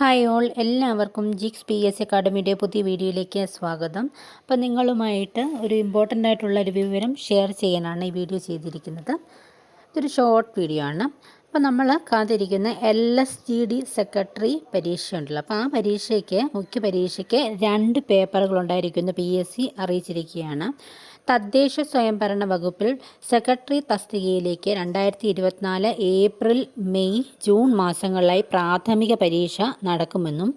Hi all എല്ലാവർക്കും ജിക്സ് P S അക്കാഡമിയുടെ പുതിയ വീഡിയോയിലേക്ക് സ്വാഗതം. അപ്പോൾ നിങ്ങളുമായിട്ട് ഒരു ഇമ്പോർട്ടന്റ് ആയിട്ടുള്ള ഒരു വിവരം ഷെയർ ചെയ്യാനാണ് ഈ വീഡിയോ ചെയ്തിരിക്കുന്നത്. ഇതൊരു ഷോർട്ട് വീഡിയോ ആണ്. അപ്പോൾ നമ്മൾ കാത്തിരിക്കുന്ന L S G D secretary പരീക്ഷ ഉണ്ടല്ലോ അപ്പോൾ ആ പരീക്ഷയ്ക്ക് മുഖ്യ പരീക്ഷയ്ക്ക് രണ്ട് പേപ്പറുകൾ ഉണ്ടായിരിക്കുമെന്ന് പി എസ് സി അറിയിച്ചിരിക്കുകയാണ്. തദ്ദേശ സ്വയംഭരണ വകുപ്പിൽ സെക്രട്ടറി തസ്തികയിലേക്ക് രണ്ടായിരത്തി ഇരുപത്തിനാല് ഏപ്രിൽ മെയ് ജൂൺ മാസങ്ങളിലായി പ്രാഥമിക പരീക്ഷ നടക്കുമെന്നും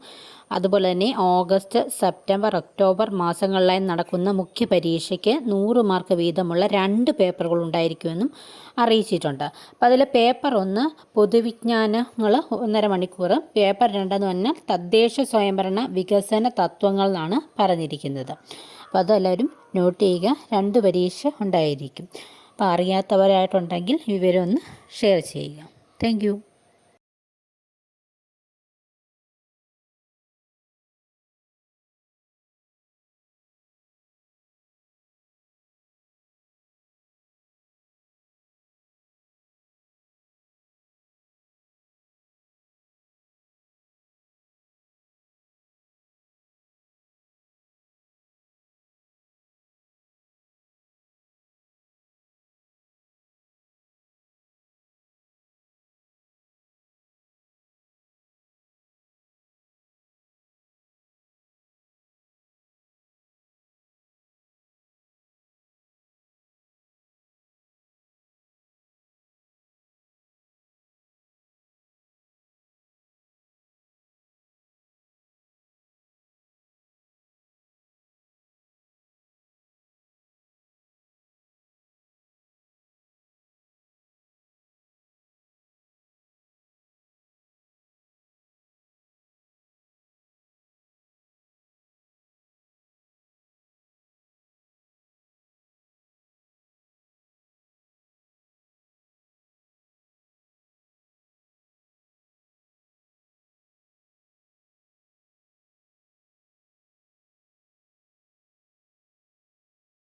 അതുപോലെ തന്നെ ഓഗസ്റ്റ് സെപ്റ്റംബർ ഒക്ടോബർ മാസങ്ങളിലായി നടക്കുന്ന മുഖ്യ പരീക്ഷയ്ക്ക് നൂറ് മാർക്ക് വീതമുള്ള രണ്ട് പേപ്പറുകൾ ഉണ്ടായിരിക്കുമെന്നും അറിയിച്ചിട്ടുണ്ട്. അപ്പോൾ അതിൽ പേപ്പർ ഒന്ന് പൊതുവിജ്ഞാനങ്ങൾ ഒന്നര മണിക്കൂർ പേപ്പർ രണ്ടെന്ന് പറഞ്ഞാൽ തദ്ദേശ സ്വയംഭരണ വികസന തത്വങ്ങൾ എന്നാണ് പറഞ്ഞിരിക്കുന്നത്. അപ്പോൾ അതെല്ലാവരും നോട്ട് ചെയ്യുക രണ്ട് പരീക്ഷ ഉണ്ടായിരിക്കും. അപ്പോൾ അറിയാത്തവരായിട്ടുണ്ടെങ്കിൽ വിവരം ഒന്ന് ഷെയർ ചെയ്യുക. താങ്ക്